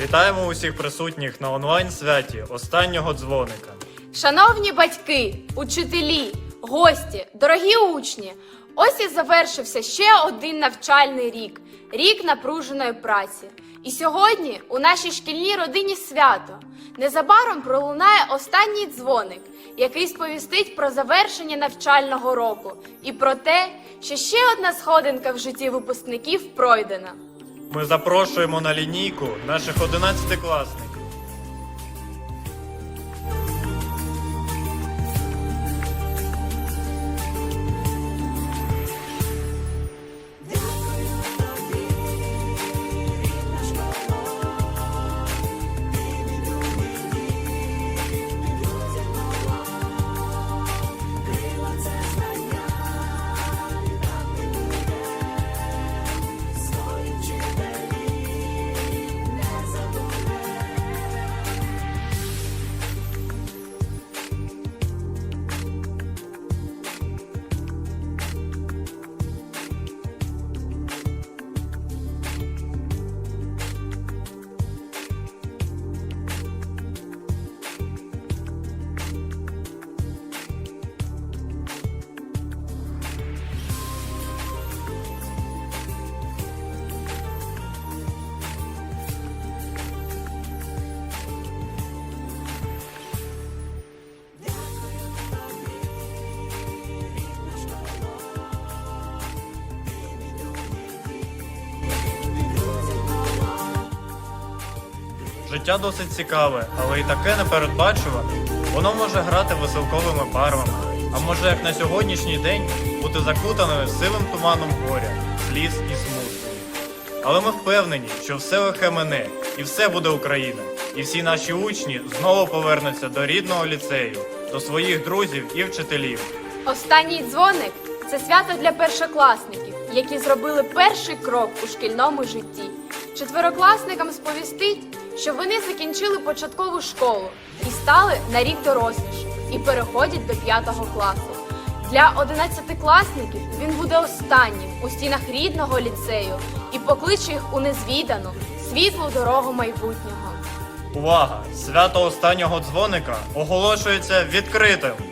Вітаємо усіх присутніх на онлайн-святі останнього дзвоника. Шановні батьки, учителі, гості, дорогі учні, ось і завершився ще один навчальний рік рік напруженої праці. І сьогодні у нашій шкільній родині свято. Незабаром пролунає останній дзвоник, який сповістить про завершення навчального року і про те, що ще одна сходинка в житті випускників пройдена. Ми запрошуємо на лінійку наших одинадцятикласників. Життя досить цікаве, але і таке непередбачуване. Воно може грати веселковими барвами, а може, як на сьогоднішній день, бути закутаною сивим туманом горя, сліз і смутку. Але ми впевнені, що все лихе мене, і все буде Україна. І всі наші учні знову повернуться до рідного ліцею, до своїх друзів і вчителів. Останній дзвоник це свято для першокласників, які зробили перший крок у шкільному житті. Четверокласникам сповістить, що вони закінчили початкову школу і стали на рік доросліші і переходять до п'ятого класу. Для одинадцятикласників він буде останнім у стінах рідного ліцею і покличе їх у незвідану світлу дорогу майбутнього. Увага! Свято останнього дзвоника оголошується відкритим.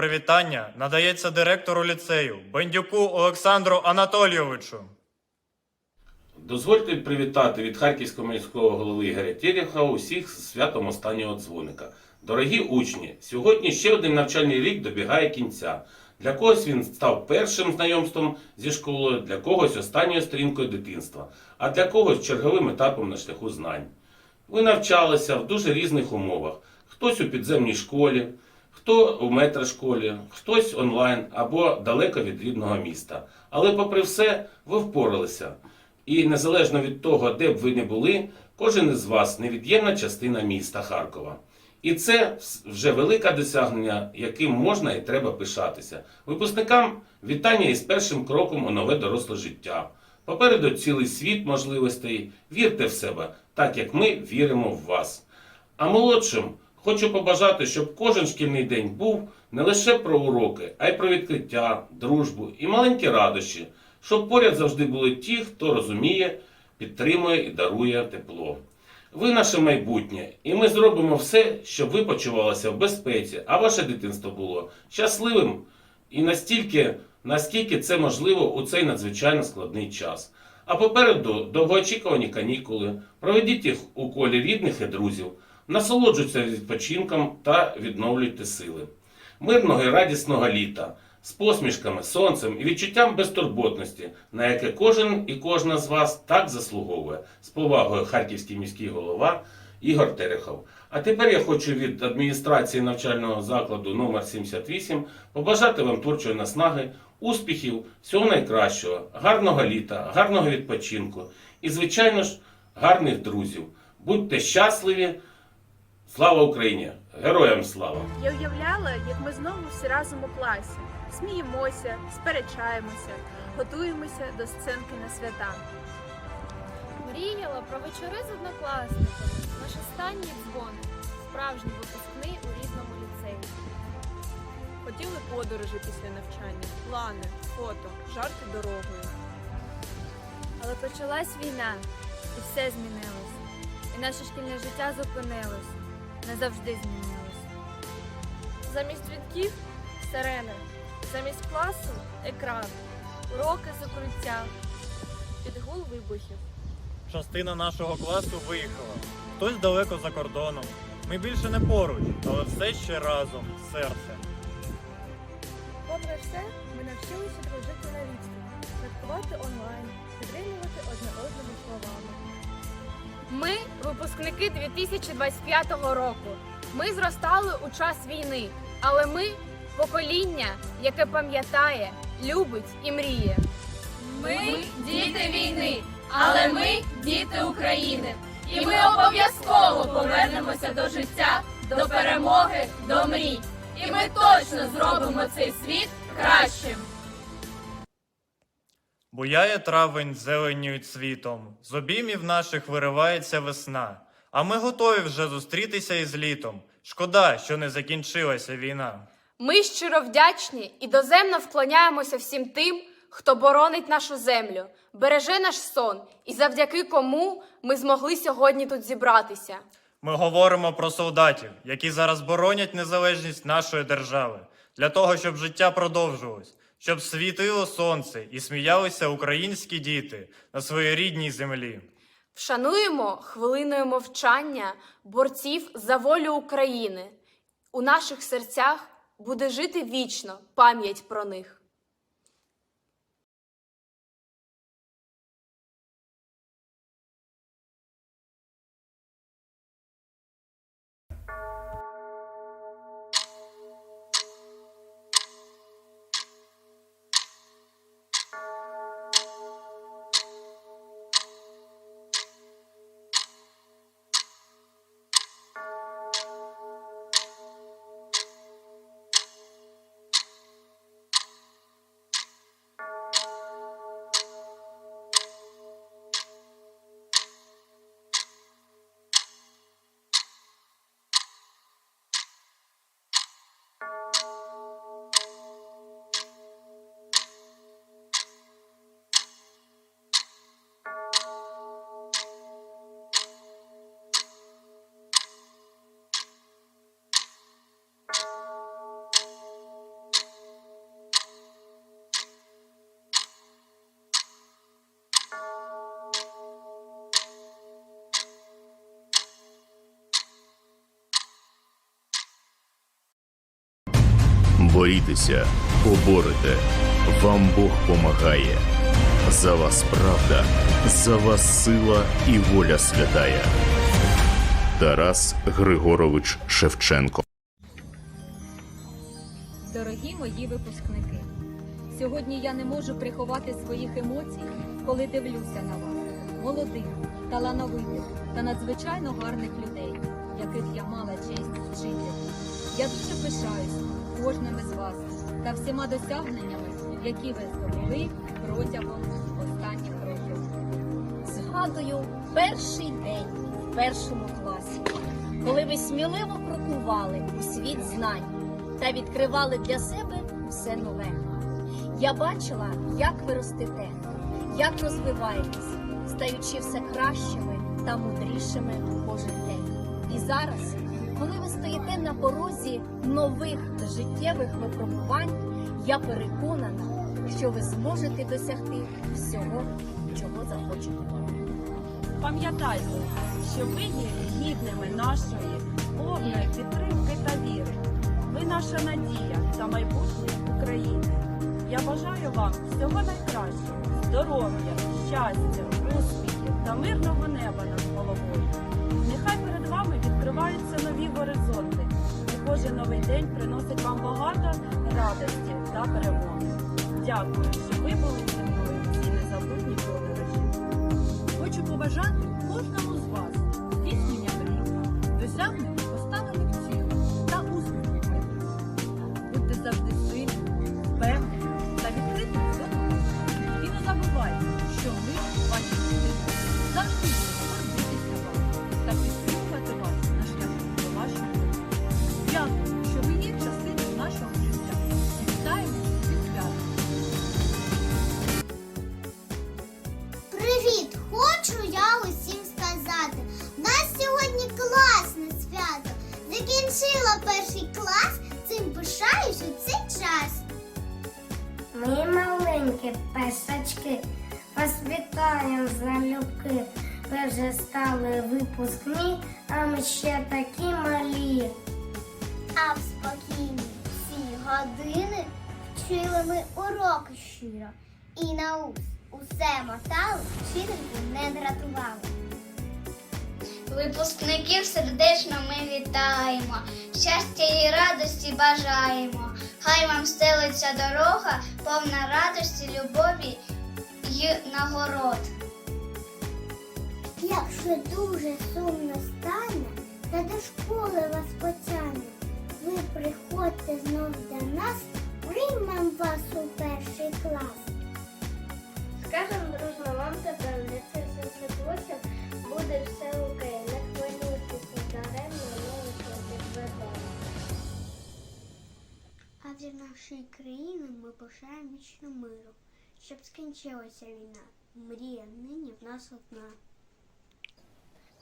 Привітання надається директору ліцею Бендюку Олександру Анатолійовичу. Дозвольте привітати від Харківського міського голови Ігоря Терехова усіх з святом останнього дзвоника. Дорогі учні, сьогодні ще один навчальний рік добігає кінця. Для когось він став першим знайомством зі школою, для когось останньою сторінкою дитинства, а для когось черговим етапом на шляху знань. Ви навчалися в дуже різних умовах: хтось у підземній школі, хто у метрошколі, хтось онлайн або далеко від рідного міста. Але, попри все, ви впоралися. І незалежно від того, де б ви не були, кожен із вас невід'ємна частина міста Харкова. І це вже велике досягнення, яким можна і треба пишатися. Випускникам вітання із першим кроком у нове доросле життя. Попереду цілий світ можливостей. Вірте в себе, так як ми віримо в вас. А молодшим Хочу побажати, щоб кожен шкільний день був не лише про уроки, а й про відкриття, дружбу і маленькі радощі, щоб поряд завжди були ті, хто розуміє, підтримує і дарує тепло. Ви наше майбутнє, і ми зробимо все, щоб ви почувалися в безпеці, а ваше дитинство було щасливим і настільки, наскільки це можливо у цей надзвичайно складний час. А попереду довгоочікувані канікули. Проведіть їх у колі рідних і друзів, насолоджуйтеся відпочинком та відновлюйте сили. Мирного і радісного літа з посмішками, сонцем і відчуттям безтурботності, на яке кожен і кожна з вас так заслуговує. З повагою Харківський міський голова Ігор Терехов. А тепер я хочу від адміністрації навчального закладу номер 78 побажати вам творчої наснаги, успіхів, всього найкращого, гарного літа, гарного відпочинку і, звичайно ж, гарних друзів. Будьте щасливі! Слава Україні! Героям слава! Я уявляла, як ми знову всі разом у класі. Сміємося, сперечаємося, готуємося до сценки на свята. Мріяла про вечори з однокласниками, наш останній дзвон, справжній випускний у рідному ліцеї. Хотіли подорожі після навчання, плани, фото, жарти дорогою. Але почалась війна, і все змінилось. І наше шкільне життя зупинилось. Назавжди змінилось. Замість дзвінків сирени, замість класу екран, уроки з укриття, під гул вибухів. Частина нашого класу виїхала, хтось далеко за кордоном. Ми більше не поруч, але все ще разом, серце. Попри все, ми навчилися дружити на відстані, святкувати онлайн, підтримувати одне одного словами. Ми випускники 2025 року. Ми зростали у час війни, але ми покоління, яке пам'ятає, любить і мріє. Ми діти війни, але ми діти України. І ми обов'язково повернемося до життя, до перемоги, до мрій. І ми точно зробимо цей світ кращим. Буяє травень зеленню і цвітом, з обіймів наших виривається весна. А ми готові вже зустрітися із літом. Шкода, що не закінчилася війна. Ми щиро вдячні і доземно вклоняємося всім тим, хто боронить нашу землю, береже наш сон, і завдяки кому ми змогли сьогодні тут зібратися. Ми говоримо про солдатів, які зараз боронять незалежність нашої держави, для того, щоб життя продовжувалось, щоб світило сонце і сміялися українські діти на своїй рідній землі. Вшануємо хвилиною мовчання борців за волю України. У наших серцях буде жити вічно пам'ять про них. Борітеся, поборете, вам Бог помагає. За вас правда, за вас сила і воля святая. Тарас Григорович Шевченко. Дорогі мої випускники, сьогодні я не можу приховати своїх емоцій, коли дивлюся на вас, молодих, талановитих та надзвичайно гарних людей, яких я мала честь вчити. Я дуже пишаюсь кожним із вас та всіма досягненнями, які ви здобули протягом останніх років. Згадую перший день в першому класі. коли ви сміливо крокували у світ знань та відкривали для себе все нове. Я бачила, як ви ростете, як розвиваєтесь, стаючи все кращими та мудрішими кожен день. І зараз, коли ви стоїте на порозі нових життєвих випробувань, я переконана, що ви зможете досягти всього, чого захочете. Пам'ятайте, що ви є гідними нашої повної підтримки та віри. Ви наша надія та майбутнє України. Я бажаю вам всього найкращого, здоров'я, щастя, успіхів та мирного неба кожен новий день приносить вам багато радості та перемоги. Дякую, що ви були зі мною в незабутні подорожі. Хочу побажати бажаємо. Хай вам стелиться дорога, повна радості, любові й нагород. Якщо дуже сумно стане, та до школи вас потягне, ви приходьте знов до нас, приймем вас у перший клас. Скажем дружно вам тепер, не це все буде все окей, Адже в нашій країні ми бажаємо вічно миру, щоб скінчилася війна. Мрія нині в нас одна.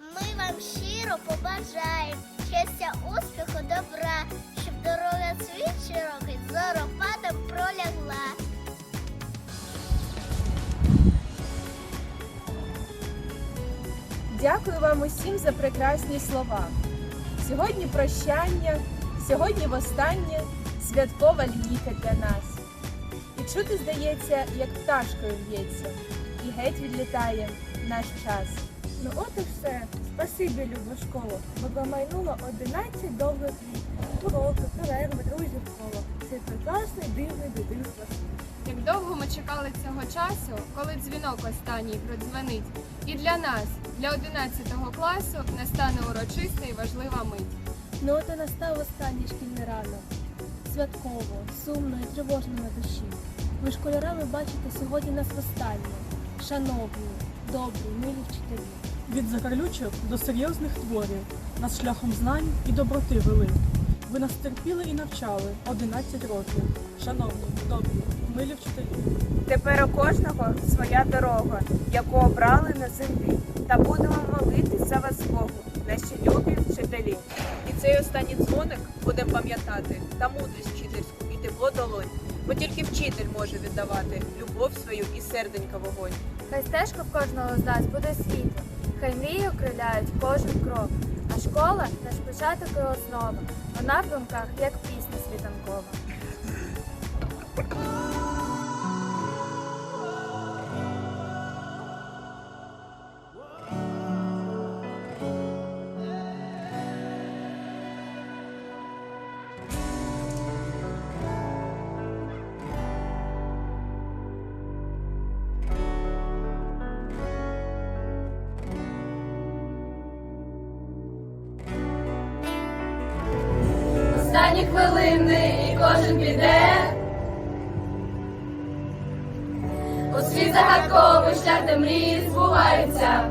Ми вам щиро побажаємо щастя, успіху, добра, щоб дорога світ широкий зоропадом пролягла. Дякую вам усім за прекрасні слова. Сьогодні прощання, сьогодні востаннє святкова лінійка для нас. І чути, здається, як пташкою в'ється, і геть відлітає наш час. Ну от і все. Спасибі, люба школа, бо промайнуло 11 довгих літ. Уроки, перерви, друзів коло. Це прекрасний дивний дитинство. Як довго ми чекали цього часу, коли дзвінок останній продзвонить. І для нас, для 11 класу, настане урочиста і важлива мить. Ну от і настав останній шкільний ранок. Святково, сумно і тривожно на душі. Ви школярами бачите сьогодні нас востаннє. Шановні, добрі, милі вчителі. Від закарлючок до серйозних творів нас шляхом знань і доброти вели. Ви нас терпіли і навчали 11 років. Шановні, добрі, милі вчителі. Тепер у кожного своя дорога, яку обрали на землі, та будемо молитись за вас Богу, наші любі вчителі. І цей останній дзвоник будемо пам'ятати та мудрість вчительську і тепло долонь, бо тільки вчитель може віддавати любов свою і серденька вогонь. Хай стежка в кожного з нас буде світло, хай мрії окриляють кожен крок. А школа наш початок і основа. Вона в думках, як пісня світанкова. Останні хвилини і кожен піде. У світ загадковий шлях, де мрії збуваються.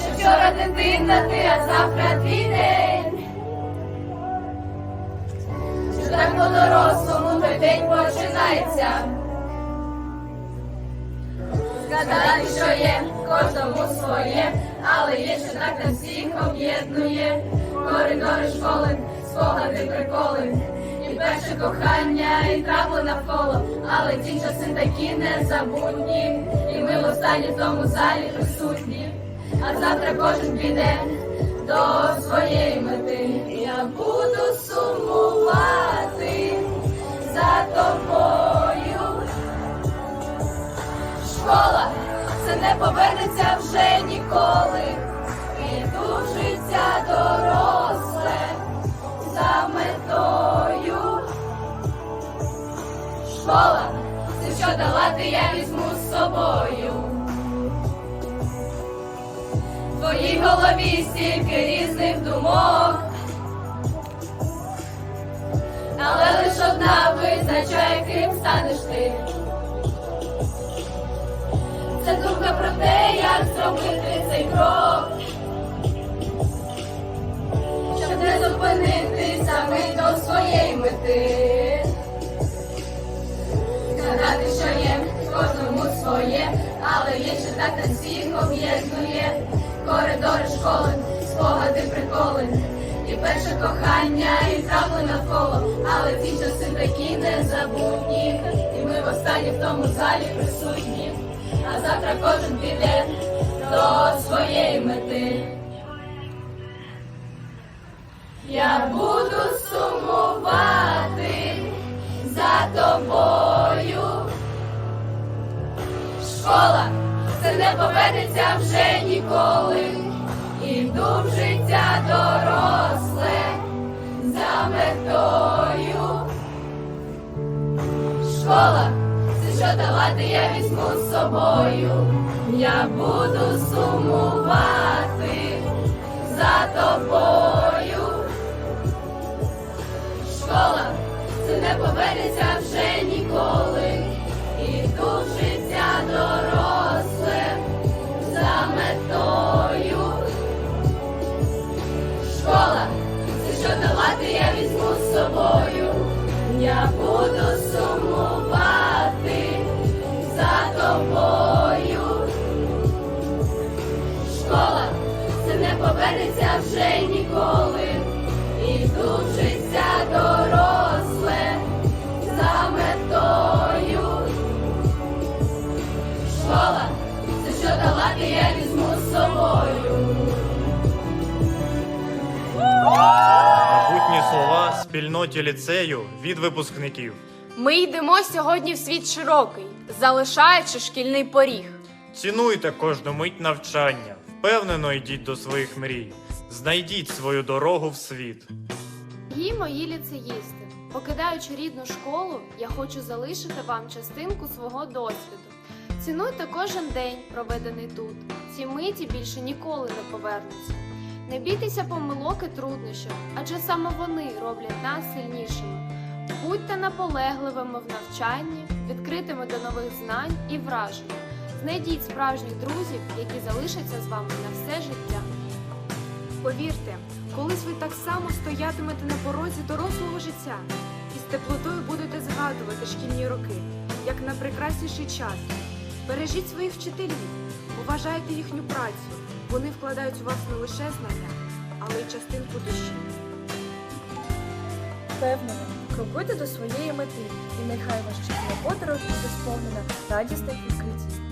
Що вчора дитина ти, а завтра твій день. Що так по-дорослому той день починається. Згадати, що є, кожному своє, але є, що так нас всіх об'єднує. Коридори школи, спогади, приколи. І перше кохання, і травли навколо, але ті часи такі незабутні. І ми востаннє в тому залі присутні. А завтра кожен піде до своєї мети. Я буду сумувати за тобою. Школа це не повернеться вже ніколи. Школа, це що дала ти, я візьму з собою. В твоїй голові стільки різних думок. Але лиш одна визначає, ким станеш ти. Це думка про те, як зробити цей крок, щоб не зупинитися ми до своєї мети. Згадати, що є, кожному своє, але є, що так нас всіх об'єднує. Коридори школи, спогади, приколи. І перше кохання, і травли навколо, але ті часи такі незабутні. І ми востаннє в тому залі присутні а завтра кожен піде до своєї мети. Я буду сумувати за тобою. Школа це не повернеться вже ніколи. Іду в життя доросле за метою. Школа це що давати я візьму з собою. Я буду сумувати за тобою. Школа це не повернеться спільноті ліцею від випускників. Ми йдемо сьогодні в світ широкий, залишаючи шкільний поріг. Цінуйте кожну мить навчання, впевнено йдіть до своїх мрій. Знайдіть свою дорогу в світ. Дорогі мої ліцеїсти, покидаючи рідну школу, я хочу залишити вам частинку свого досвіду. Цінуйте кожен день, проведений тут. Ці миті більше ніколи не повернуться. Не бійтеся помилок і труднощів, адже саме вони роблять нас сильнішими. Будьте наполегливими в навчанні, відкритими до нових знань і вражень. Знайдіть справжніх друзів, які залишаться з вами на все життя. Повірте, колись ви так само стоятимете на порозі дорослого життя і з теплотою будете згадувати шкільні роки, як на найпрекрасніший час. Бережіть своїх вчителів, поважайте їхню працю. Вони вкладають у вас не лише знання, але й частинку душі. Впевнено, крокуйте до своєї мети, і нехай ваш шкільна подорож буде сповнена радісних відкриттів.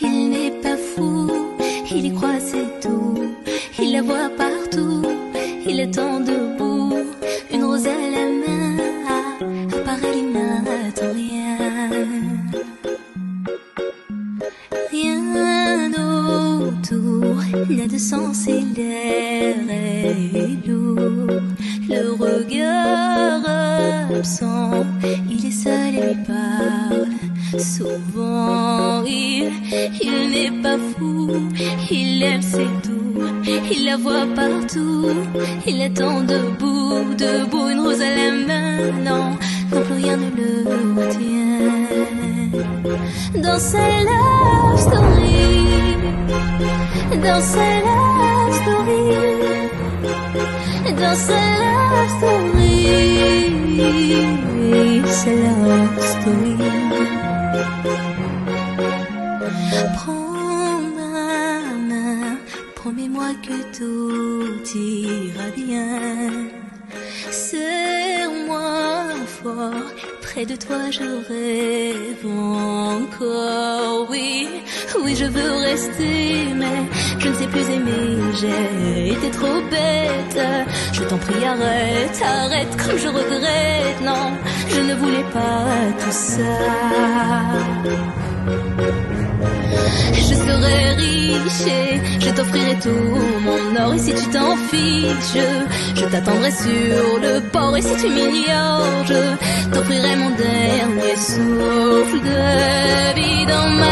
Il, n'est pas fou, il y croit c'est tout. Il attend debout, debout, une rose à la main. Non, non plus rien ne le retient. Dans sa love story, dans sa love story, dans sa love story, sa love story. Que tout ira bien. Serre-moi fort, près de toi je rêve encore. Oui, oui, je veux rester, mais je ne sais plus aimer. J'ai été trop bête. Je t'en prie, arrête, arrête, comme je regrette. Non, je ne voulais pas tout ça. Je serai riche et je t'offrirai tout mon or. Et si tu t'en fiches, je t'attendrai sur le port. Et si tu m'ignores, je t'offrirai mon dernier souffle de vie dans my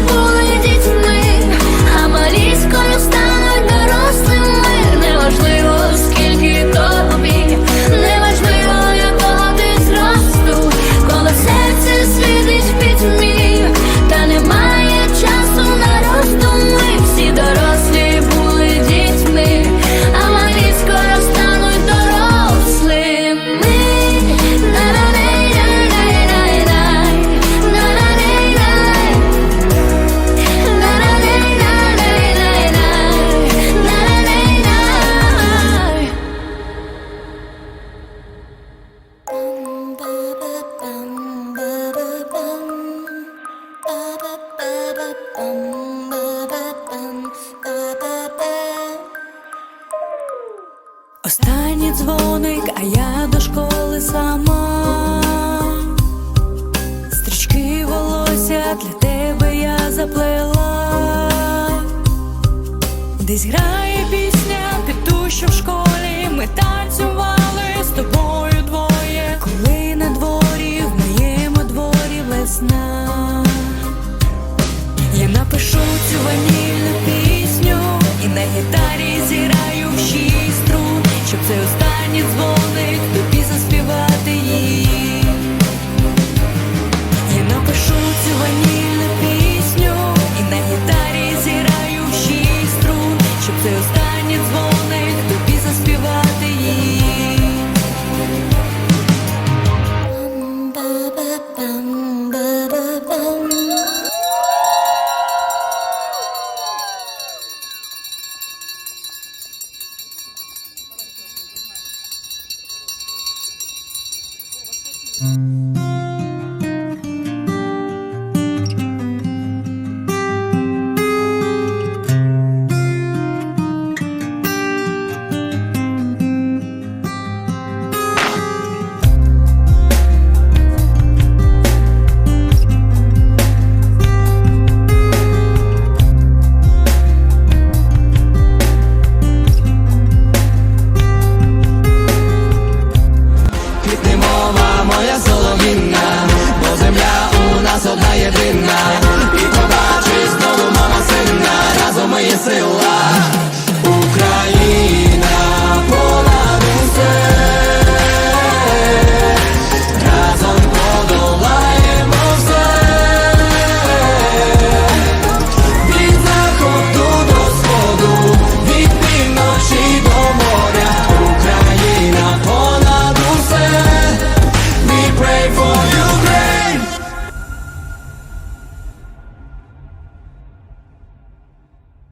на гітарі зіраю в шість струн, щоб цей останній дзвоник тобі заспівав.